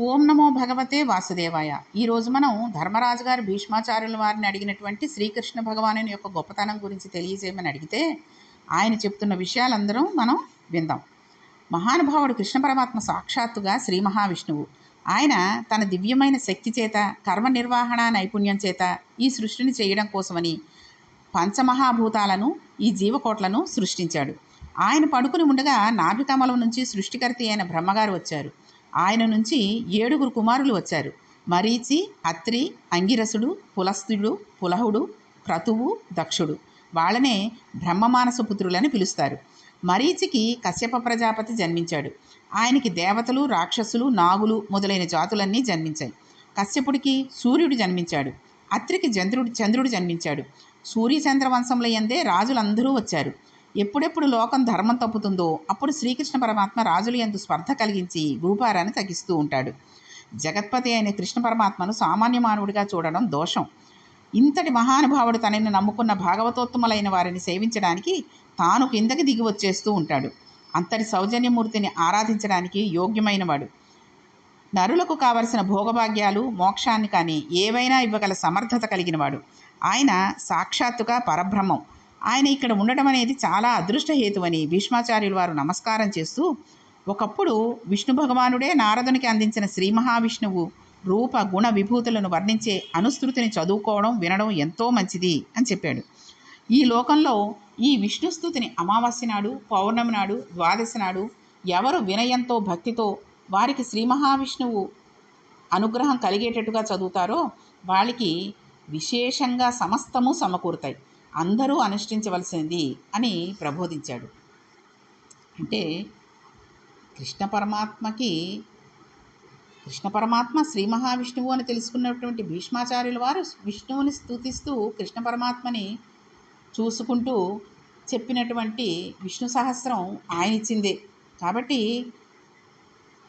ఓం నమో భగవతే వాసుదేవాయ. ఈరోజు మనం ధర్మరాజు గారు భీష్మాచార్యుల వారిని అడిగినటువంటి శ్రీకృష్ణ భగవాను యొక్క గొప్పతనం గురించి తెలియజేయమని అడిగితే ఆయన చెప్తున్న విషయాలందరం మనం విందాం. మహానుభావుడు కృష్ణ పరమాత్మ సాక్షాత్తుగా శ్రీ మహావిష్ణువు. ఆయన తన దివ్యమైన శక్తి చేత కర్మ నిర్వహణ నైపుణ్యం చేత ఈ సృష్టిని చేయడం కోసమని పంచమహాభూతాలను ఈ జీవకోట్లను సృష్టించాడు. ఆయన పడుకుని ఉండగా నాభికమలం నుంచి సృష్టికర్త అయిన బ్రహ్మగారు వచ్చారు. ఆయన నుంచి ఏడుగురు కుమారులు వచ్చారు. మరీచి అత్రి అంగిరసుడు పులస్తుడు పులహుడు క్రతువు దక్షుడు. వాళ్ళనే బ్రహ్మమానస పుత్రులని పిలుస్తారు. మరీచికి కశ్యప ప్రజాపతి జన్మించాడు. ఆయనకి దేవతలు రాక్షసులు నాగులు మొదలైన జాతులన్నీ జన్మించాయి. కశ్యపుడికి సూర్యుడు జన్మించాడు. అత్రికి చంద్రుడు చంద్రుడు జన్మించాడు. సూర్యచంద్ర వంశంలో ఎందే రాజులందరూ వచ్చారు. ఎప్పుడెప్పుడు లోకం ధర్మం తప్పుతుందో అప్పుడు శ్రీకృష్ణ పరమాత్మ రాజులు ఎందు స్పర్ధ కలిగించి భూపారాన్ని తగ్గిస్తూ ఉంటాడు. జగత్పతి అయిన కృష్ణ పరమాత్మను సామాన్య మానవుడిగా చూడడం దోషం. ఇంతటి మహానుభావుడు తనని నమ్ముకున్న భాగవతోత్తములైన వారిని సేవించడానికి తాను కిందకి దిగి వచ్చేస్తూ ఉంటాడు. అంతటి సౌజన్యమూర్తిని ఆరాధించడానికి యోగ్యమైనవాడు. నరులకు కావలసిన భోగభాగ్యాలు మోక్షాన్ని కానీ ఏవైనా ఇవ్వగల సమర్థత కలిగినవాడు. ఆయన సాక్షాత్తుగా పరబ్రహ్మం. ఆయన ఇక్కడ ఉండటం అనేది చాలా అదృష్టహేతువని భీష్మాచార్యులు వారు నమస్కారం చేస్తూ ఒకప్పుడు విష్ణు భగవానుడే నారదునికి అందించిన శ్రీ మహావిష్ణువు రూప గుణ విభూతులను వర్ణించే అనుస్తృతిని చదువుకోవడం వినడం ఎంతో మంచిది అని చెప్పాడు. ఈ లోకంలో ఈ విష్ణుస్థుతిని అమావాస్య నాడు పౌర్ణమి నాడు ద్వాదశి నాడు ఎవరు వినయంతో భక్తితో వారికి శ్రీ మహావిష్ణువు అనుగ్రహం కలిగేటట్టుగా చదువుతారో వాళ్ళకి విశేషంగా సమస్తము సమకూరుతాయి. అందరూ అనుష్ఠించవలసింది అని ప్రబోధించాడు. అంటే కృష్ణ పరమాత్మకి కృష్ణ పరమాత్మ శ్రీ మహావిష్ణువు అని తెలుసుకున్నటువంటి భీష్మాచార్యుల వారు విష్ణువుని స్తుతిస్తూ కృష్ణ పరమాత్మని చూసుకుంటూ చెప్పినటువంటి విష్ణు సహస్రం ఆయన ఇచ్చిందే కాబట్టి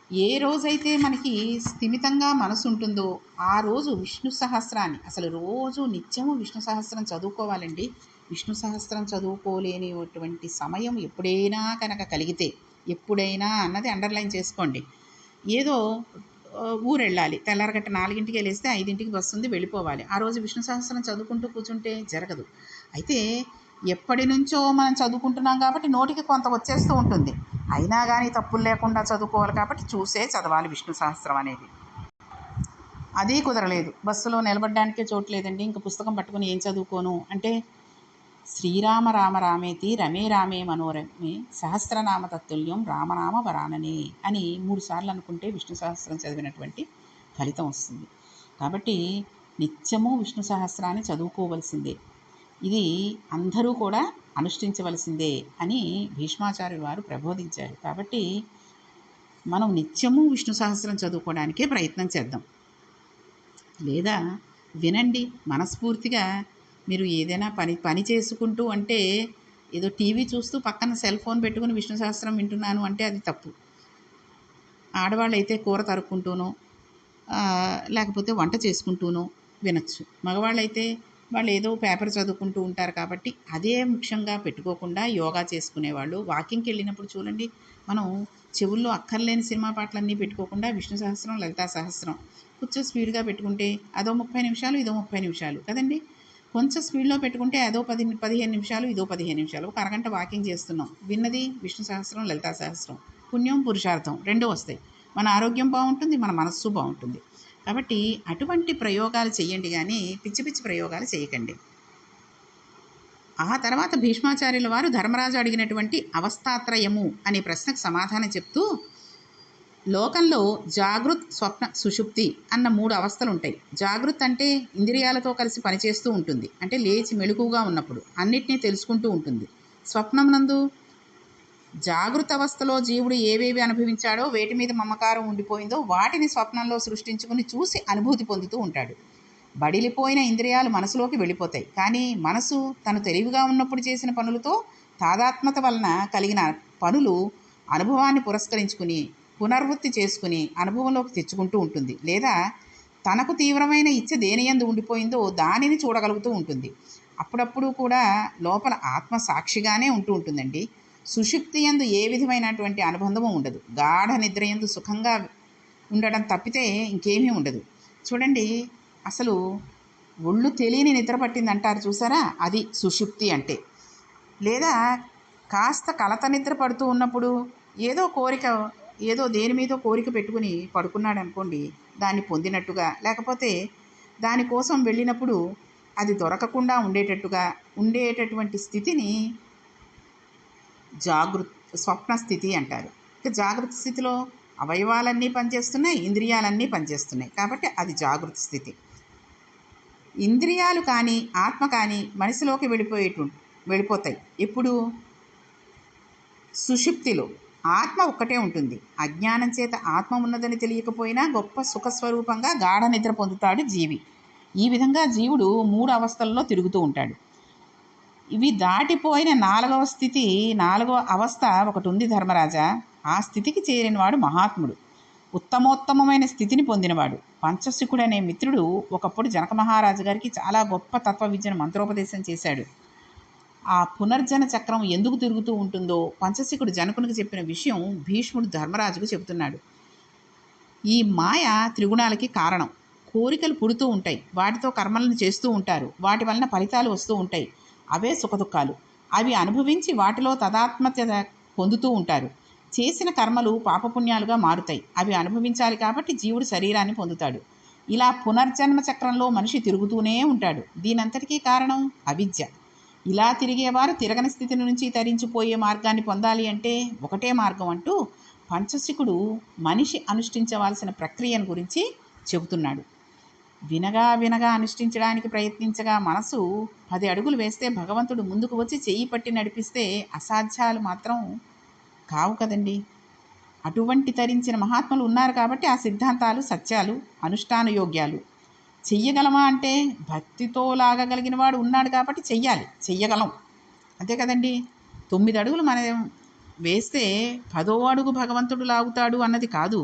ఏ రోజైతే మనకి స్థిమితంగా మనసు ఉంటుందో ఆ రోజు విష్ణు సహస్రాన్ని అసలు రోజు నిత్యము విష్ణు సహస్రం చదువుకోవాలండి. విష్ణు సహస్రం చదువుకోలేనిటువంటి సమయం ఎప్పుడైనా కనుక కలిగితే ఎప్పుడైనా అన్నది అండర్లైన్ చేసుకోండి. ఏదో ఊరు వెళ్ళాలి తెల్లారగట్ట నాలుగింటికి వెళ్ళేస్తే ఐదింటికి బస్సు ఉంది వెళ్ళిపోవాలి. ఆ రోజు విష్ణు సహస్రం చదువుకుంటూ కూర్చుంటే జరగదు. అయితే ఎప్పటి నుంచో మనం చదువుకుంటున్నాం కాబట్టి నోటికి కొంత వచ్చేస్తూ ఉంటుంది. అయినా కానీ తప్పులు లేకుండా చదువుకోవాలి కాబట్టి చూసే చదవాలి విష్ణు సహస్రం అనేది. అదీ కుదరలేదు. బస్సులో నిలబడడానికే చోటు లేదండి. ఇంక పుస్తకం పట్టుకుని ఏం చదువుకోను? అంటే శ్రీరామ రామ రామేతి రమే రామే మనోరమే సహస్రనామ తత్తుల్యం రామనామ వరాననే అని మూడు సార్లు అనుకుంటే విష్ణు సహస్రం చదివినటువంటి ఫలితం వస్తుంది. కాబట్టి నిత్యము విష్ణు సహస్రాన్ని చదువుకోవలసిందే. ఇది అందరూ కూడా అనుష్ఠించవలసిందే అని భీష్మాచార్యులు వారు ప్రబోధించారు. కాబట్టి మనం నిత్యము విష్ణు సహస్రం చదువుకోవడానికే ప్రయత్నం చేద్దాం. లేదా వినండి మనస్ఫూర్తిగా మీరు ఏదైనా పని పని చేసుకుంటూ అంటే ఏదో టీవీ చూస్తూ పక్కన సెల్ ఫోన్ పెట్టుకుని విష్ణు సహస్రం వింటున్నాను అంటే అది తప్పు. ఆడవాళ్ళు అయితే కూర తరుక్కుంటూనో లేకపోతే వంట చేసుకుంటూనో వినొచ్చు. మగవాళ్ళైతే వాళ్ళు ఏదో పేపర్ చదువుకుంటూ ఉంటారు కాబట్టి అదే ముఖ్యంగా పెట్టుకోకుండా యోగా చేసుకునేవాళ్ళు. వాకింగ్కి వెళ్ళినప్పుడు చూడండి మనం చెవుల్లో అక్కర్లేని సినిమా పాటలన్నీ పెట్టుకోకుండా విష్ణు సహస్రం లలితా సహస్రం కొంచెం స్పీడ్గా పెట్టుకుంటే అదో ముప్పై నిమిషాలు ఇదో ముప్పై నిమిషాలు కదండి? కొంచెం స్పీడ్లో పెట్టుకుంటే అదో పది పదిహేను నిమిషాలు ఇదో పదిహేను నిమిషాలు. ఒక అరగంట వాకింగ్ చేస్తున్నాం. విన్నది విష్ణు సహస్రం లలితా సహస్రం. పుణ్యం పురుషార్థం రెండూ వస్తాయి. మన ఆరోగ్యం బాగుంటుంది మన మనస్సు బాగుంటుంది. కాబట్టి అటువంటి ప్రయోగాలు చేయండి కానీ పిచ్చి పిచ్చి ప్రయోగాలు చేయకండి ఆ తర్వాత భీష్మాచార్యుల వారు ధర్మరాజు అడిగినటువంటి అవస్థాత్రయము అనే ప్రశ్నకు సమాధానం చెప్తూ లోకంలో జాగృత్ స్వప్న సుషుప్తి అన్న మూడు అవస్థలు ఉంటాయి జాగృత్ అంటే ఇంద్రియాలతో కలిసి పనిచేస్తూ ఉంటుంది. అంటే లేచి మెలకుగా ఉన్నప్పుడు అన్నిటినీ తెలుసుకుంటూ ఉంటుంది. స్వప్నం నందు జాగృత అవస్థలో జీవుడు ఏవేవి అనుభవించాడో వేటి మీద మమకారం ఉండిపోయిందో వాటిని స్వప్నంలో సృష్టించుకుని చూసి అనుభూతి పొందుతూ ఉంటాడు. బడిలిపోయిన ఇంద్రియాలు మనసులోకి వెళ్ళిపోతాయి. కానీ మనసు తను తెలివిగా ఉన్నప్పుడు చేసిన పనులతో తాదాత్మత వలన కలిగిన పనులు అనుభవాన్ని పురస్కరించుకుని పునర్వృత్తి చేసుకుని అనుభవంలోకి తెచ్చుకుంటూ ఉంటుంది. లేదా తనకు తీవ్రమైన ఇచ్చ దేనియందు ఉండిపోయిందో దానిని చూడగలుగుతూ ఉంటుంది. అప్పుడప్పుడు కూడా లోపల ఆత్మ సాక్షిగానే ఉంటూ ఉంటుందండి. సుషుప్తి ఎందు ఏ విధమైనటువంటి అనుబంధము ఉండదు. గాఢ నిద్ర ఎందు సుఖంగా ఉండడం తప్పితే ఇంకేమీ ఉండదు. చూడండి అసలు ఒళ్ళు తెలియని నిద్ర పట్టింది అంటారు చూసారా? అది సుషుప్తి అంటే. లేదా కాస్త కలత నిద్ర పడుతూ ఉన్నప్పుడు ఏదో కోరిక ఏదో దేని మీదో కోరిక పెట్టుకుని పడుకున్నాడు అనుకోండి దాన్ని పొందినట్టుగా లేకపోతే దానికోసం వెళ్ళినప్పుడు అది దొరకకుండా ఉండేటట్టుగా ఉండేటటువంటి స్థితిని జాగృత్ స్వప్న స్థితి అంటారు. ఇక జాగృత స్థితిలో అవయవాలన్నీ పనిచేస్తున్నాయి ఇంద్రియాలన్నీ పనిచేస్తున్నాయి. కాబట్టి అది జాగృత స్థితి. ఇంద్రియాలు కానీ ఆత్మ కానీ మనసులోకి వెళ్ళిపోయేటు వెళ్ళిపోతాయి. ఎప్పుడు? సుషుప్తిలో. ఆత్మ ఒక్కటే ఉంటుంది. అజ్ఞానం చేత ఆత్మ ఉన్నదని తెలియకపోయినా గొప్ప సుఖస్వరూపంగా గాఢ నిద్ర పొందుతాడు జీవి. ఈ విధంగా జీవుడు మూడు అవస్థల్లో తిరుగుతూ ఉంటాడు. ఇవి దాటిపోయిన నాలుగవ స్థితి నాలుగవ అవస్థ ఒకటి ఉంది ధర్మరాజా. ఆ స్థితికి చేరినవాడు మహాత్ముడు. ఉత్తమోత్తమమైన స్థితిని పొందినవాడు. పంచశుకుడు అనే మిత్రుడు ఒకప్పుడు జనక మహారాజు గారికి చాలా గొప్ప తత్వ విద్యను మంత్రోపదేశం చేశాడు. ఆ పునర్జన చక్రం ఎందుకు తిరుగుతూ ఉంటుందో పంచశికుడు జనకునికి చెప్పిన విషయం భీష్ముడు ధర్మరాజుకు చెబుతున్నాడు. ఈ మాయ త్రిగుణాలకి కారణం. కోరికలు పుడుతూ ఉంటాయి. వాటితో కర్మలను చేస్తూ ఉంటారు. వాటి వలన ఫలితాలు వస్తూ ఉంటాయి. అవే సుఖదుఖాలు. అవి అనుభవించి వాటిలో తదాత్మత పొందుతూ ఉంటారు. చేసిన కర్మలు పాపపుణ్యాలుగా మారుతాయి. అవి అనుభవించాలి కాబట్టి జీవుడు శరీరాన్ని పొందుతాడు. ఇలా పునర్జన్మ చక్రంలో మనిషి తిరుగుతూనే ఉంటాడు. దీనంతటికీ కారణం అవిద్య. ఇలా తిరిగేవారు తిరగని స్థితి నుంచి తరించిపోయే మార్గాన్ని పొందాలి అంటే ఒకటే మార్గం అంటూ పంచశికుడు మనిషి అనుష్ఠించవలసిన ప్రక్రియను గురించి చెబుతున్నాడు. వినగా వినగా అనుష్ఠించడానికి ప్రయత్నించగా మనసు పది అడుగులు వేస్తే భగవంతుడు ముందుకు వచ్చి చెయ్యి పట్టి నడిపిస్తే అసాధ్యాలు మాత్రం కావు కదండి. అటువంటి తరించిన మహాత్ములు ఉన్నారు కాబట్టి ఆ సిద్ధాంతాలు సత్యాలు అనుష్ఠాన యోగ్యాలు చెయ్యగలమా అంటే భక్తితో లాగగలిగిన వాడు ఉన్నాడు కాబట్టి చెయ్యాలి చెయ్యగలం. అంతే కదండి. తొమ్మిది అడుగులు మనం వేస్తే పదో అడుగు భగవంతుడు లాగుతాడు అన్నది కాదు.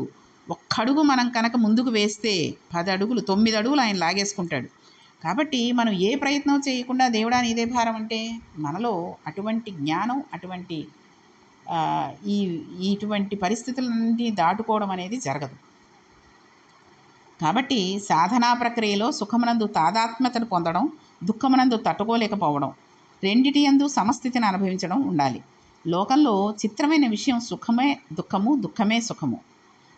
ఒక్కడుగు మనం కనుక ముందుకు వేస్తే పది అడుగులు తొమ్మిది అడుగులు ఆయన లాగేసుకుంటాడు. కాబట్టి మనం ఏ ప్రయత్నం చేయకుండా దేవుడా నీదే భారం అంటే మనలో అటువంటి జ్ఞానం అటువంటి ఈ ఇటువంటి పరిస్థితులన్నీ దాటుకోవడం అనేది జరగదు. కాబట్టి సాధనా ప్రక్రియలో సుఖమునందు తాదాత్మ్యతను పొందడం దుఃఖమునందు తట్టుకోలేకపోవడం రెండిటి యందు సమస్థితిని అనుభవించడం ఉండాలి. లోకంలో చిత్రమైన విషయం సుఖమే దుఃఖము దుఃఖమే సుఖము.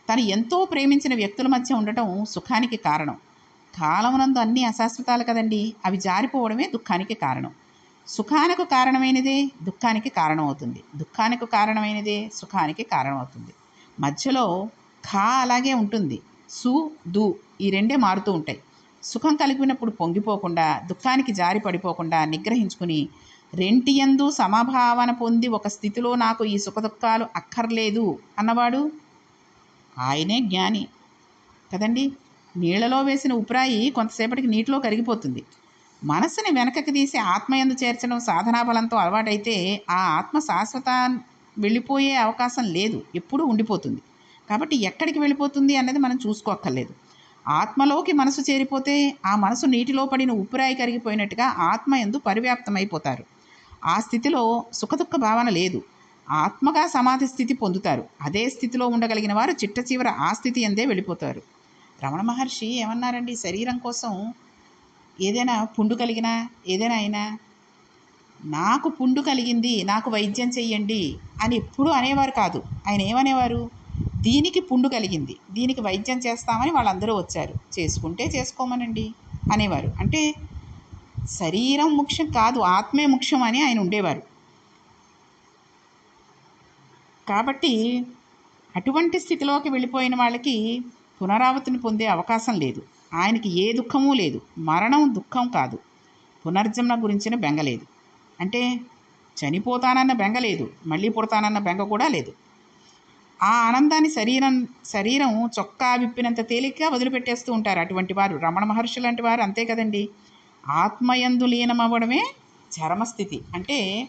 తను ఎంతో ప్రేమించిన వ్యక్తుల మధ్య ఉండటం సుఖానికి కారణం. కాలమునందు అన్ని అశాశ్వతాలు కదండి అవి జారిపోవడమే దుఃఖానికి కారణం. సుఖానికి కారణమైనదే దుఃఖానికి కారణమవుతుంది. దుఃఖానికి కారణమైనదే సుఖానికి కారణమవుతుంది. మధ్యలో ఖా అలాగే ఉంటుంది. సు దు ఈ రెండే మారుతూ ఉంటాయి. సుఖం కలిగినప్పుడు పొంగిపోకుండా దుఃఖానికి జారి పడిపోకుండా నిగ్రహించుకుని రెంటియందు సమభావన పొంది ఒక స్థితిలో నాకు ఈ సుఖ దుఃఖాలు అక్కర్లేదు అన్నవాడు ఆయనే జ్ఞాని. కదండి? నీళ్ళలో వేసిన ఉపిరాయి కొంతసేపటికి నీటిలో కరిగిపోతుంది. మనసుని వెనకకి తీసి ఆత్మయందు చేర్చడం సాధనా బలంతో అలవాటైతే ఆ ఆత్మ శాశ్వత వెళ్ళిపోయే అవకాశం లేదు. ఎప్పుడూ ఉండిపోతుంది. కాబట్టి ఎక్కడికి వెళ్ళిపోతుంది అన్నది మనం చూసుకోక్కర్లేదు. ఆత్మలోకి మనసు చేరిపోతే ఆ మనసు నీటిలో పడిన ఉపిరాయి కరిగిపోయినట్టుగా ఆత్మ ఎందు పరివ్యాప్తమైపోతారు. ఆ స్థితిలో సుఖదుఖ భావన లేదు. ఆత్మగా సమాధి స్థితి పొందుతారు. అదే స్థితిలో ఉండగలిగిన వారు చిట్ట చివర ఆ స్థితి ఎందే వెళ్ళిపోతారు. రమణ మహర్షి ఏమన్నారండి? శరీరం కోసం ఏదైనా పుండు కలిగినా ఏదైనా అయినా నాకు పుండు కలిగింది నాకు వైద్యం చెయ్యండి అని ఎప్పుడూ అనేవారు కాదు. ఆయన ఏమనేవారు? దీనికి పుండు కలిగింది దీనికి వైద్యం చేస్తామని వాళ్ళందరూ వచ్చారు. చేసుకుంటే చేసుకోమనండి అనేవారు. అంటే శరీరం ముఖ్యం కాదు ఆత్మే ముఖ్యం అని ఆయన ఉండేవారు. కాబట్టి అటువంటి స్థితిలోకి వెళ్ళిపోయిన వాళ్ళకి పునరావృతిని పొందే అవకాశం లేదు. ఆయనకి ఏ దుఃఖము లేదు. మరణం దుఃఖం కాదు. పునర్జన్మ గురించిన బెంగ లేదు. అంటే చనిపోతానన్న బెంగ లేదు. మళ్ళీ పుడతానన్న బెంగ కూడా లేదు. ఆ ఆనందాన్ని శరీరం శరీరం చొక్కా విప్పినంత తేలిగ్గా వదిలిపెట్టేస్తూ ఉంటారు అటువంటి వారు. రమణ మహర్షి లాంటి వారు అంతే కదండి. ఆత్మయందు లీనమవ్వడమే చరమస్థితి. అంటే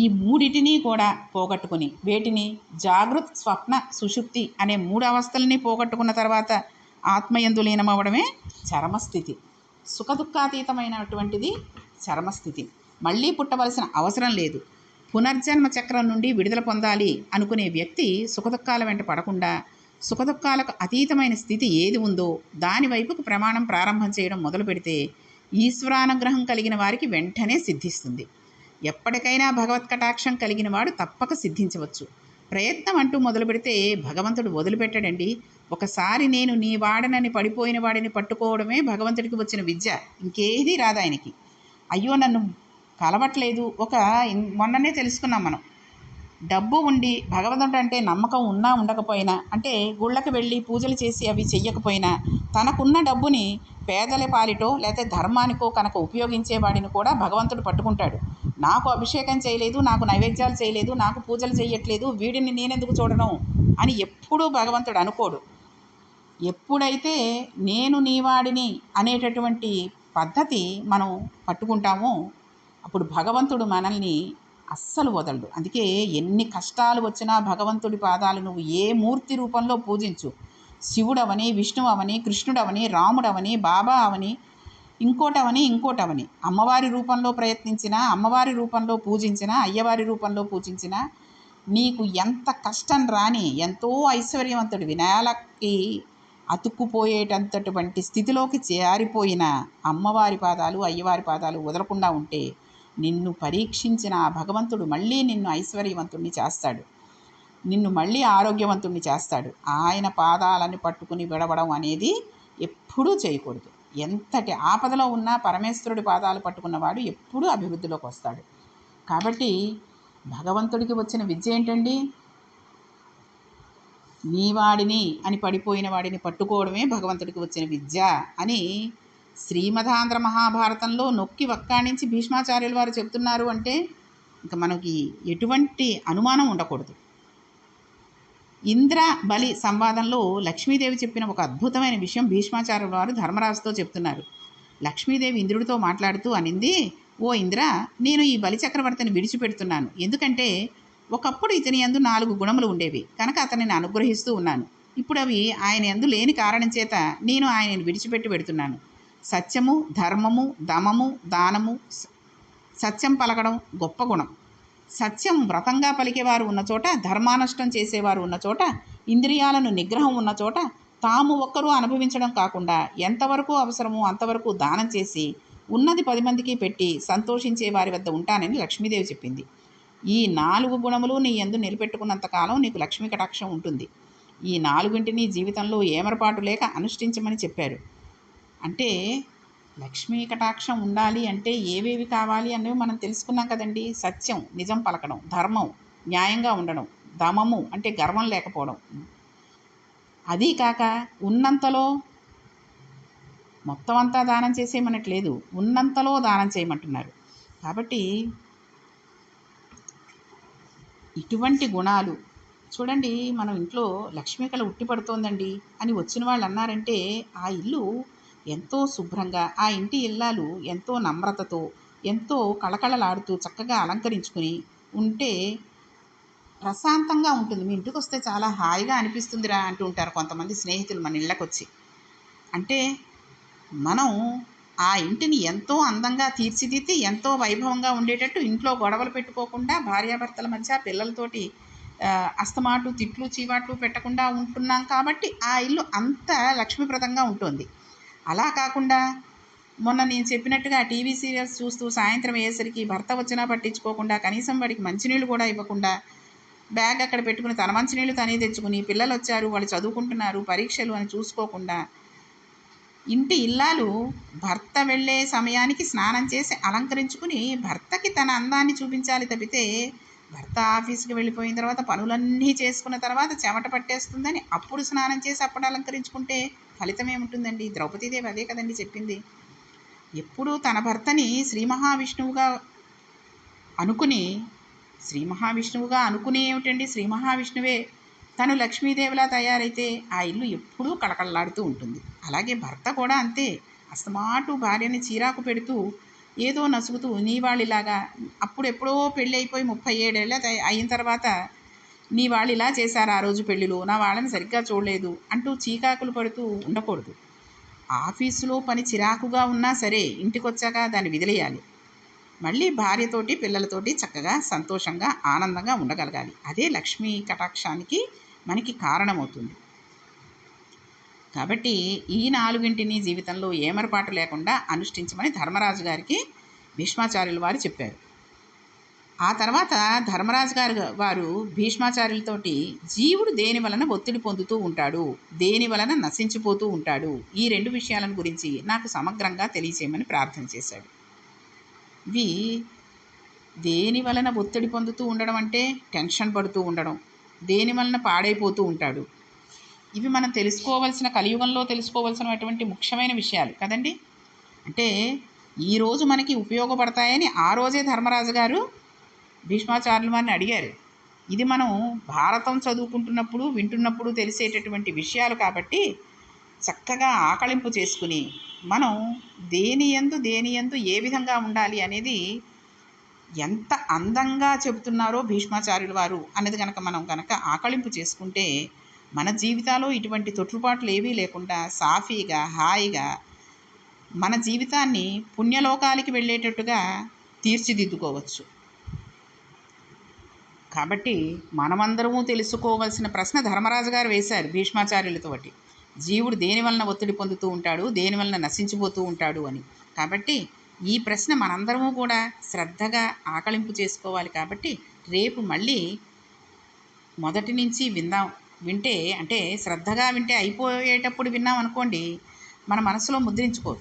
ఈ మూడిటిని కూడా పోగొట్టుకుని వేటిని జాగృత్ స్వప్న సుషుప్తి అనే మూడు అవస్థల్ని పోగొట్టుకున్న తర్వాత ఆత్మయందు లీనమవ్వడమే చరమస్థితి. సుఖదుఖాతీతమైనటువంటిది చరమస్థితి. మళ్ళీ పుట్టవలసిన అవసరం లేదు. పునర్జన్మ చక్రం నుండి విడుదల పొందాలి అనుకునే వ్యక్తి సుఖదుఖాల వెంట పడకుండా సుఖదుఖాలకు అతీతమైన స్థితి ఏది ఉందో దాని వైపుకు ప్రమాణం ప్రారంభం చేయడం మొదలు పెడితే ఈశ్వరానుగ్రహం కలిగిన వారికి వెంటనే సిద్ధిస్తుంది. ఎప్పటికైనా భగవత్ కటాక్షం కలిగిన వాడు తప్పక సిద్ధించవచ్చు. ప్రయత్నం అంటూ మొదలు పెడితే భగవంతుడు వదిలిపెట్టడండి. ఒకసారి నేను నీ వాడనని పడిపోయిన వాడిని పట్టుకోవడమే భగవంతుడికి వచ్చిన విద్య. ఇంకేది రాదు ఆయనకి. అయ్యో నన్ను కలవట్లేదు. ఒక మొన్ననే తెలుసుకున్నాం మనం. డబ్బు ఉండి భగవంతుడు అంటే నమ్మకం ఉన్నా ఉండకపోయినా అంటే గుళ్ళకి వెళ్ళి పూజలు చేసి అవి చెయ్యకపోయినా తనకున్న డబ్బుని పేదల పాలిటో లేకపోతే ధర్మానికో కనుక ఉపయోగించేవాడిని కూడా భగవంతుడు పట్టుకుంటాడు. నాకు అభిషేకం చేయలేదు నాకు నైవేద్యాలు చేయలేదు నాకు పూజలు చేయట్లేదు వీడిని నేనెందుకు చూడడం అని ఎప్పుడూ భగవంతుడు అనుకోడు. ఎప్పుడైతే నేను నీవాడిని అనేటటువంటి పద్ధతి మనం పట్టుకుంటామో అప్పుడు భగవంతుడు మనల్ని అస్సలు వదలడు. అందుకే ఎన్ని కష్టాలు వచ్చినా భగవంతుడి పాదాలు నువ్వు ఏ మూర్తి రూపంలో పూజించు. శివుడవని విష్ణువని కృష్ణుడవని రాముడవని బాబా అవని ఇంకోటవని ఇంకోటవని. అమ్మవారి రూపంలో ప్రయత్నించినా అమ్మవారి రూపంలో పూజించినా అయ్యవారి రూపంలో పూజించినా నీకు ఎంత కష్టం రాని ఎంతో ఐశ్వర్యవంతుడు వినాయాలకి అతుక్కుపోయేటంతటువంటి స్థితిలోకి చేరిపోయిన అమ్మవారి పాదాలు అయ్యవారి పాదాలు వదలకుండా ఉంటే నిన్ను పరీక్షించిన ఆ భగవంతుడు మళ్ళీ నిన్ను ఐశ్వర్యవంతుణ్ణి చేస్తాడు. నిన్ను మళ్ళీ ఆరోగ్యవంతుణ్ణి చేస్తాడు. ఆయన పాదాలను పట్టుకుని విడవడం అనేది ఎప్పుడూ చేయకూడదు. ఎంతటి ఆపదలో ఉన్నా పరమేశ్వరుడి పాదాలు పట్టుకున్నవాడు ఎప్పుడూ అభివృద్ధిలోకి వస్తాడు. కాబట్టి భగవంతుడికి వచ్చిన విద్య ఏంటండి? నీవాడిని అని పడిపోయిన వాడిని పట్టుకోవడమే భగవంతుడికి వచ్చిన విద్య అని శ్రీమధాంధ్ర మహాభారతంలో నొక్కి వక్కాణించి భీష్మాచార్యుల వారు చెప్తున్నారు అంటే ఇంకా మనకి ఎటువంటి అనుమానం ఉండకూడదు. ఇంద్ర బలి సంవాదంలో లక్ష్మీదేవి చెప్పిన ఒక అద్భుతమైన విషయం భీష్మాచార్యుల వారు ధర్మరాజుతో చెప్తున్నారు. లక్ష్మీదేవి ఇంద్రుడితో మాట్లాడుతూ అనింది ఓ ఇంద్ర నేను ఈ బలి చక్రవర్తిని విడిచిపెడుతున్నాను. ఎందుకంటే ఒకప్పుడు ఇతని యందు నాలుగు గుణములు ఉండేవి. కనుక అతనిని అనుగ్రహిస్తూ ఉన్నాను. ఇప్పుడు అవి ఆయన యందు లేని కారణం చేత నేను ఆయనను విడిచిపెట్టి పెడుతున్నాను. సత్యము ధర్మము దమము దానము సత్యం పలకడం గొప్ప గుణం. సత్యం వ్రతంగా పలికేవారు ఉన్న చోట ధర్మానష్టం చేసేవారు ఉన్న చోట ఇంద్రియాలను నిగ్రహం ఉన్న చోట తాము ఒక్కరూ అనుభవించడం కాకుండా ఎంతవరకు అవసరమో అంతవరకు దానం చేసి ఉన్నది పది మందికి పెట్టి సంతోషించే వారి వద్ద ఉంటానని లక్ష్మీదేవి చెప్పింది. ఈ నాలుగు గుణములు నీ ఎందు నిలబెట్టుకున్నంత కాలం నీకు లక్ష్మీ కటాక్షం ఉంటుంది. ఈ నాలుగింటిని జీవితంలో ఏమరపాటు లేక అనుష్ఠించమని చెప్పారు. అంటే లక్ష్మీ కటాక్షం ఉండాలి అంటే ఏవేవి కావాలి అనేవి మనం తెలుసుకున్నాం కదండి. సత్యం నిజం పలకడం ధర్మం న్యాయంగా ఉండడం దమము అంటే గర్వం లేకపోవడం. అది కాక ఉన్నంతలో మొత్తం అంతా దానం చేసేయమనట్లేదు. ఉన్నంతలో దానం చేయమంటున్నారు. కాబట్టి ఇటువంటి గుణాలు చూడండి మనం ఇంట్లో లక్ష్మీ కళ ఉట్టి పడుతోందండి అని వచ్చిన వాళ్ళు అన్నారంటే ఆ ఇల్లు ఎంతో శుభ్రంగా ఆ ఇంటి ఇల్లాలు ఎంతో నమ్రతతో ఎంతో కళకళలాడుతూ చక్కగా అలంకరించుకుని ఉంటే ప్రశాంతంగా ఉంటుంది. మీ ఇంటికి వస్తే చాలా హాయిగా అనిపిస్తుందిరా అంటూ ఉంటారు కొంతమంది స్నేహితులు మన ఇళ్ళకి వచ్చి అంటే మనం ఆ ఇంటిని ఎంతో అందంగా తీర్చిదిద్ది ఎంతో వైభవంగా ఉండేటట్టు ఇంట్లో గొడవలు పెట్టుకోకుండా భార్యాభర్తల మధ్య పిల్లలతోటి అస్తమాటు తిట్లు చీవాట్లు పెట్టకుండా ఉంటున్నాం కాబట్టి ఆ ఇల్లు అంత లక్ష్మీప్రదంగా ఉంటుంది. అలా కాకుండా మొన్న నేను చెప్పినట్టుగా టీవీ సీరియల్స్ చూస్తూ సాయంత్రం అయ్యేసరికి భర్త వచ్చినా పట్టించుకోకుండా కనీసం వాడికి మంచినీళ్ళు కూడా ఇవ్వకుండా బ్యాగ్ అక్కడ పెట్టుకుని తన మంచినీళ్ళు తనే తెచ్చుకుని పిల్లలు వచ్చారు వాళ్ళు చదువుకుంటున్నారు పరీక్షలు అని చూసుకోకుండా ఇంటి ఇల్లాలు భర్త వెళ్ళే సమయానికి స్నానం చేసి అలంకరించుకుని భర్తకి తన అందాన్ని చూపించాలి తప్పితే భర్త ఆఫీస్కి వెళ్ళిపోయిన తర్వాత పనులన్నీ చేసుకున్న తర్వాత చెమట పట్టేస్తుందని అప్పుడు స్నానం చేసి అప్పుడు అలంకరించుకుంటే ఫలితం ఏముంటుందండి ద్రౌపదీదేవి అదే కదండి చెప్పింది. ఎప్పుడూ తన భర్తని శ్రీ మహావిష్ణువుగా అనుకుని శ్రీ మహావిష్ణువుగా అనుకునే ఏమిటండి? శ్రీ మహావిష్ణువే. తను లక్ష్మీదేవిలా తయారైతే ఆ ఇల్లు ఎప్పుడూ కళకళలాడుతూ ఉంటుంది. అలాగే భర్త కూడా అంతే. అస్తమాటు భార్యని చీరాకు పెడుతూ ఏదో నసుగుతూ నీ అప్పుడెప్పుడో పెళ్ళి అయిపోయి ముప్పై ఏడేళ్ళ అయిన తర్వాత నీ వాళ్ళు ఇలా చేశారు ఆ రోజు పెళ్ళిలో. నా వాళ్ళని సరిగ్గా చూడలేదు అంటూ చీకాకులు పడుతూ ఉండకూడదు. ఆఫీసులో పని చిరాకుగా ఉన్నా సరే ఇంటికి వచ్చాక దాన్ని విదిలేయాలి. మళ్ళీ భార్యతోటి పిల్లలతోటి చక్కగా సంతోషంగా ఆనందంగా ఉండగలగాలి. అదే లక్ష్మీ కటాక్షానికి మనకి కారణమవుతుంది. కాబట్టి ఈ నాలుగింటిని జీవితంలో ఏమరపాటు లేకుండా అనుష్ఠించమని ధర్మరాజు గారికి భీష్మాచార్యుల వారు చెప్పారు. ఆ తర్వాత ధర్మరాజు గారు వారు భీష్మాచార్యులతోటి జీవుడు దేని వలన ఒత్తిడి పొందుతూ ఉంటాడు? దేని వలన నశించిపోతూ ఉంటాడు? ఈ రెండు విషయాలను గురించి నాకు సమగ్రంగా తెలియచేయమని ప్రార్థన చేశాడు. ఇవి దేని వలన ఒత్తిడి పొందుతూ ఉండడం అంటే టెన్షన్ పడుతూ ఉండడం దేని వలన పాడైపోతూ ఉంటాడు? ఇవి మనం తెలుసుకోవాల్సిన కలియుగంలో తెలుసుకోవాల్సినటువంటి ముఖ్యమైన విషయాలు కదండి. అంటే ఈరోజు మనకి ఉపయోగపడతాయని ఆ రోజే ధర్మరాజు గారు భీష్మాచార్యులు వారిని అడిగారు. ఇది మనం భారతం చదువుకుంటున్నప్పుడు వింటున్నప్పుడు తెలిసేటటువంటి విషయాలు కాబట్టి చక్కగా ఆకళింపు చేసుకుని మనం దేని ఎందు దేని ఎందు ఏ విధంగా ఉండాలి అనేది ఎంత అందంగా చెబుతున్నారో భీష్మాచార్యుల వారు అనేది కనుక మనం కనుక ఆకళింపు చేసుకుంటే మన జీవితాల్లో ఇటువంటి తొట్టుపాట్లు ఏవీ లేకుండా సాఫీగా హాయిగా మన జీవితాన్ని పుణ్యలోకాలకి వెళ్ళేటట్టుగా తీర్చిదిద్దుకోవచ్చు. కాబట్టి మనమందరము తెలుసుకోవలసిన ప్రశ్న ధర్మరాజు గారు వేశారు భీష్మాచార్యులతోటి. జీవుడు దేని వలన ఒత్తిడి పొందుతూ ఉంటాడు? దేని వలన నశించిపోతూ ఉంటాడు అని. కాబట్టి ఈ ప్రశ్న మనందరము కూడా శ్రద్ధగా ఆకలింపు చేసుకోవాలి కాబట్టి రేపు మళ్ళీ మొదటి నుంచి విందాం. వింటే అంటే శ్రద్ధగా వింటే అయిపోయేటప్పుడు విన్నాం అనుకోండి మన మనసులో ముద్రించుకోదు.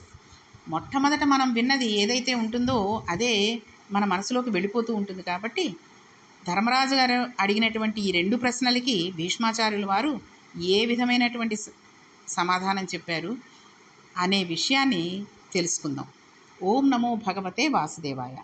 మొట్టమొదట మనం విన్నది ఏదైతే ఉంటుందో అదే మన మనసులోకి వెళ్ళిపోతూ ఉంటుంది కాబట్టి ధర్మరాజు గారు అడిగినటువంటి ఈ రెండు ప్రశ్నలకి భీష్మాచార్యుల వారు ఏ విధమైనటువంటి సమాధానం చెప్పారు అనే విషయాన్ని తెలుసుకుందాం. ఓం నమో భగవతే వాసుదేవాయ.